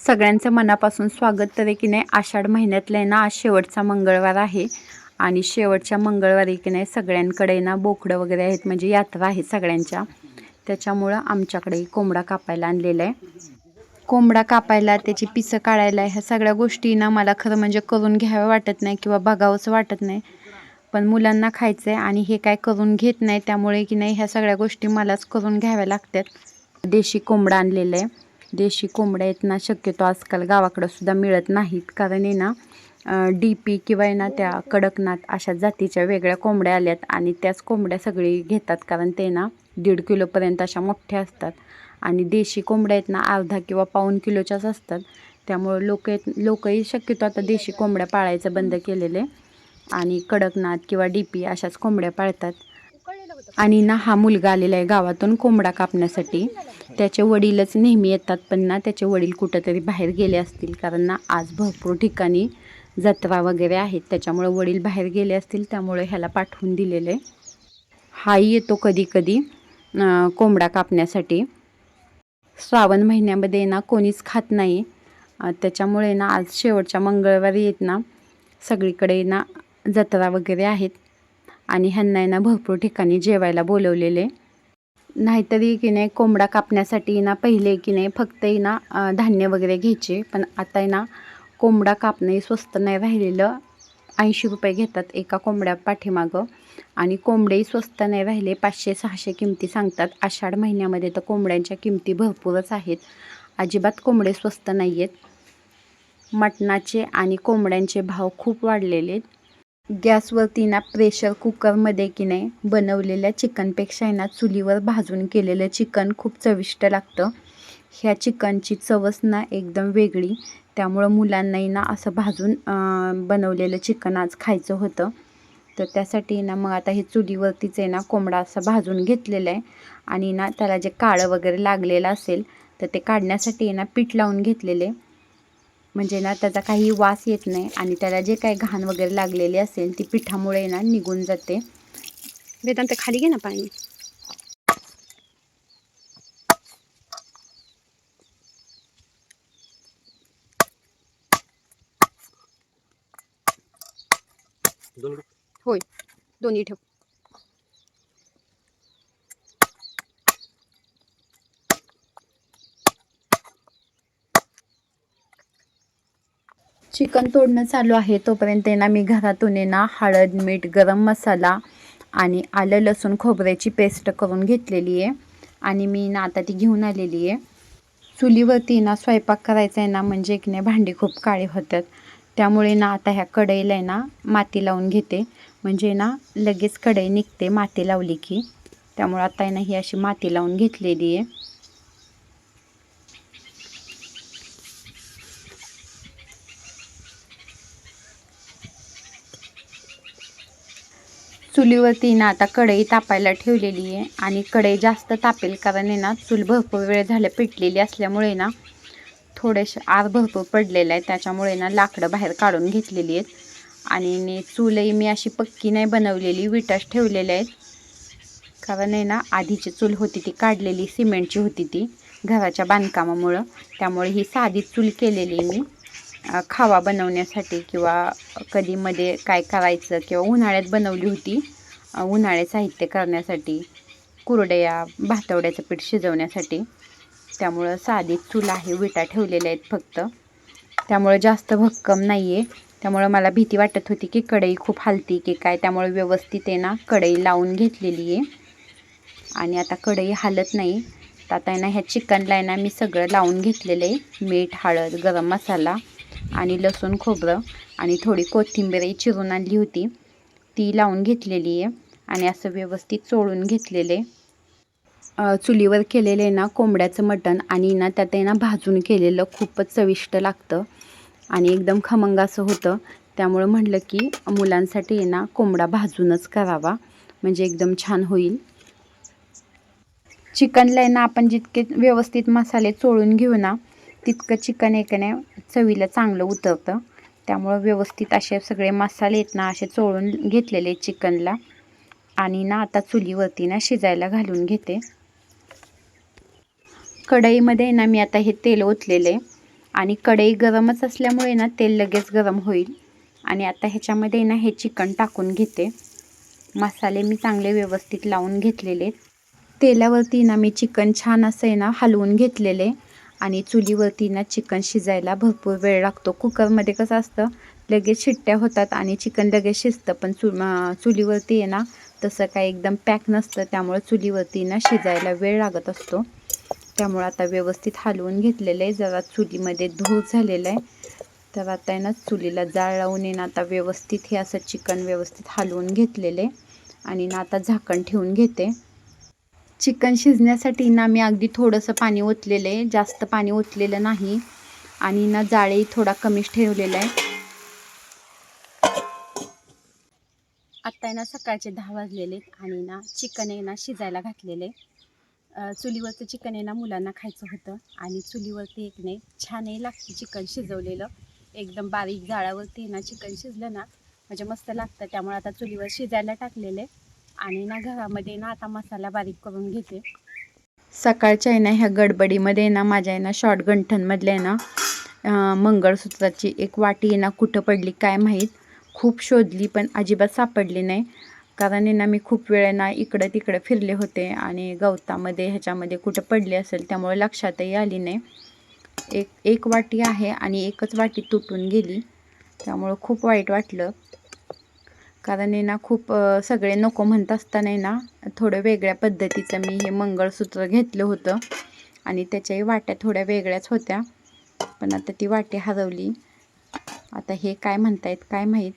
सगळ्यांचं मनापासून स्वागत तर की नाही? आषाढ महिन्यातलं ना आज शेवटचा मंगळवार आहे. आणि शेवटच्या मंगळवारी की नाही सगळ्यांकडे ना बोकडं वगैरे आहेत म्हणजे यात्रा आहे सगळ्यांच्या. त्याच्यामुळं आमच्याकडे कोंबडा कापायला आणलेला आहे. कोंबडा कापायला त्याची पिसं काढायला ह्या सगळ्या गोष्टी ना मला खरं म्हणजे करून घ्याव्या वाटत नाही किंवा बघावंसं वाटत नाही. पण मुलांना खायचं आहे आणि हे काय करून घेत नाही त्यामुळे की नाही ह्या सगळ्या गोष्टी मलाच करून घ्याव्या लागतात. देशी कोंबडा आणलेलं आहे. देशी कोंबड्या आहेत ना शक्यतो आजकाल गावाकडं सुद्धा मिळत नाहीत. कारण आहे ना डी पी किंवा आहे ना त्या कडकनाथ अशा जातीच्या वेगळ्या कोंबड्या आल्यात आणि त्याच कोंबड्या सगळी घेतात. कारण ते ना दीड किलोपर्यंत अशा मोठ्या असतात. आणि देशी कोंबड्या आहेत ना अर्धा किंवा पाऊण किलोच्याच असतात. त्यामुळे लोक लोकही शक्यतो आता देशी कोंबड्या पाळायचं बंद केलेले आणि कडकनाथ किंवा डी पी अशाच कोंबड्या पाळतात. आणि ना हा मुलगा आलेला आहे गावातून कोंबडा कापण्यासाठी. त्याचे वडीलच नेहमी येतात पण ना त्याचे वडील कुठंतरी बाहेर गेले असतील कारण ना आज भरपूर ठिकाणी जत्रा वगैरे आहेत. त्याच्यामुळे वडील बाहेर गेले असतील त्यामुळे ह्याला पाठवून दिलेलं. आहे हाही येतो कधी कधी कोंबडा कापण्यासाठी. श्रावण महिन्यामध्ये ना कोणीच खात नाही. त्याच्यामुळे ना आज शेवटच्या मंगळवारी येत ना सगळीकडे ना जत्रा वगैरे आहेत. आणि ह्यांना ना भरपूर ठिकाणी जेवायला बोलवलेले. नाहीतरी की नाही कोंबडा कापण्यासाठी ना पहिले की नाही फक्त ना धान्य वगैरे घ्यायचे. पण आता आहे ना कोंबडा कापणंही स्वस्त नाही राहिलेलं. ऐंशी रुपये घेतात एका कोंबड्या पाठीमागं. आणि कोंबडेही स्वस्त नाही राहिले पाचशे सहाशे किमती सांगतात. आषाढ महिन्यामध्ये तर कोंबड्यांच्या किमती भरपूरच आहेत. अजिबात कोंबडे स्वस्त नाही आहेत मटणाचे आणि कोंबड्यांचे भाव खूप वाढलेले आहेत. गॅसवरती ना प्रेशर कुकरमध्ये की नाही बनवलेल्या चिकनपेक्षा आहे ना चुलीवर भाजून केलेलं चिकन खूप चविष्ट लागतं. ह्या चिकनची चवच ना एकदम वेगळी. त्यामुळं मुलांनाही ना असं भाजून बनवलेलं चिकन आज खायचं होतं. तर त्यासाठी ना मग आता हे चुलीवरतीच आहे ना कोंबडा असं भाजून घेतलेलं आहे. आणि ना त्याला जे काळं वगैरे लागलेलं असेल तर ते काढण्यासाठी आहे ना पीठ लावून घेतलेले म्हणजे ना त्याचा काही वास येत नाही आणि त्याला जे काही घाण वगैरे लागलेली असेल ती पिठामुळे ना निघून जाते. वेदांत खाली घे ना पाणी. होय. दोन्ही ठेव. चिकन तोडणं चालू आहे. तोपर्यंत आहे ना मी घरातून आहे ना हळद मीठ गरम मसाला आणि आलं लसूण खोबऱ्याची पेस्ट करून घेतलेली आहे. आणि मी ना आता ती घेऊन आलेली आहे. चुलीवरती ना स्वयंपाक करायचा आहे ना म्हणजे की नाही भांडी खूप काळी होतात. त्यामुळे ना आता ह्या कढईला आहे ना माती लावून घेते. म्हणजे ना लगेच कढई निघते माती लावली की. त्यामुळे आता आहे ना ही अशी माती लावून घेतलेली आहे. चुलीवरती ना आता कढई तापायला ठेवलेली आहे आणि कढई जास्त तापेल कारण आहे ना चूल भरपूर वेळ झाल्या पेटलेली असल्यामुळे ना थोडेसे आर भरपूर पडलेलं आहे. त्याच्यामुळे ना लाकडं बाहेर काढून घेतलेली आहेत. आणि चूलही मी अशी पक्की नाही बनवलेली विटाच ठेवलेल्या आहेत. कारण आहे ना आधीची चूल होती ती काढलेली सिमेंटची होती ती घराच्या बांधकामामुळं. त्यामुळे ही साधी चूल केलेली मी. खावा बनवण्यासाठी किंवा कधी मध्ये काय करायचं किंवा उन्हाळ्यात बनवली होती उन्हाळे साहित्य करण्यासाठी कुरडया भातवड्याचं पीठ शिजवण्यासाठी. त्यामुळं साधी चूल आहे विटा ठेवलेल्या आहेत फक्त. त्यामुळं जास्त भक्कम नाही आहे त्यामुळं मला भीती वाटत होती की कढई खूप हलती की काय त्यामुळे व्यवस्थित आहे ना कढई लावून घेतलेली आहे. आणि आता कढई हालत नाही. तर आता आहे ना ह्या चिकनला आहे ना मी सगळं लावून घेतलेलं आहे. मीठ हळद गरम मसाला. आणि लसूण खोबरं आणि थोडी कोथिंबीरही चिरून आणली होती. ती लावून घेतलेली आहे आणि असं व्यवस्थित चोळून घेतलेले. चुलीवर केलेले ना कोंबड्याचं मटण आणि ना त्यात ना भाजून केलेलं खूपच चविष्ट लागतं आणि एकदम खमंग असं होतं. त्यामुळं म्हटलं की मुलांसाठी ना कोंबडा भाजूनच करावा. म्हणजे एकदम छान होईल. चिकनला ना आपण जितके व्यवस्थित मसाले चोळून घेऊ ना तितकं चिकन एकाने चवीला चांगलं उतरतं. त्यामुळं व्यवस्थित असे सगळे मसाले आहेत ना असे चोळून घेतलेले चिकनला. आणि ना आता चुलीवरती ना शिजायला घालून घेते. कढईमध्ये ना मी आता हे तेल ओतलेले. आणि कढई गरमच असल्यामुळे ना तेल लगेच गरम होईल. आणि आता ह्याच्यामध्ये ना हे चिकन टाकून घेते. मसाले मी चांगले व्यवस्थित लावून घेतलेले आहेत. तेलावरती ना मी चिकन छान असं आहे ना हलवून घेतलेले. आणि चुलीवरती ना चिकन शिजायला भरपूर वेळ लागतो. कुकरमध्ये कसं असतं लगेच शिट्ट्या होतात आणि चिकन लगेच शिजतं. पण चु चुलीवरती आहे ना तसं काही एकदम पॅक नसतं. त्यामुळे चुलीवरती ना शिजायला वेळ लागत असतो. त्यामुळे आता व्यवस्थित हलवून घेतलेलं आहे. जरा चुलीमध्ये धूर झालेला आहे. तर आता आहे ना चुलीला जाळ लावून आहे ना आता व्यवस्थित हे असं चिकन व्यवस्थित हलवून घेतलेलं आहे. आणि ना आता झाकण ठेवून घेते. चिकन शिजण्यासाठी ना मी अगदी थोडंसं पाणी ओतलेलं आहे. जास्त पाणी ओतलेलं नाही. आणि ना जाळी थोडा कमीच ठेवलेला आहे. आत्ता आहे ना सकाळचे दहा वाजलेले आणि ना चिकन आहे ना शिजायला घातलेले चुलीवरचं चिकन आहे ना मुलांना खायचं होतं. आणि चुलीवरती एक नाही छानही लागतं चिकन शिजवलेलं. एकदम बारीक जाळावरती ना चिकन शिजलं ना म्हणजे मस्त लागतं. त्यामुळे आता चुलीवर शिजायला टाकलेले आणि ना घरामध्ये ना आता मसाला बारीक करून घेते. सकाळच्या आहे ना ह्या गडबडीमध्ये ना माझ्या आहे ना शॉर्ट गंठनमधल्या आहे ना मंगळसूत्राची एक वाटी आहे ना कुठं पडली काय माहीत खूप शोधली पण अजिबात सापडली नाही. कारण आहे ना मी खूप वेळ ना इकडं तिकडं फिरले होते आणि गवतामध्ये ह्याच्यामध्ये कुठं पडले असेल त्यामुळे लक्षातही आली नाही. एक एक वाटी आहे आणि एकच वाटी तुटून गेली. त्यामुळं खूप वाईट वाटलं. कारण आहे ना खूप सगळे नको म्हणत असताना आहे ना थोडं वेगळ्या पद्धतीचं मी हे मंगळसूत्र घेतलं होतं. आणि त्याच्याही वाट्या थोड्या वेगळ्याच होत्या. पण आता ती वाटी हरवली. आता हे काय म्हणतायत काय माहीत?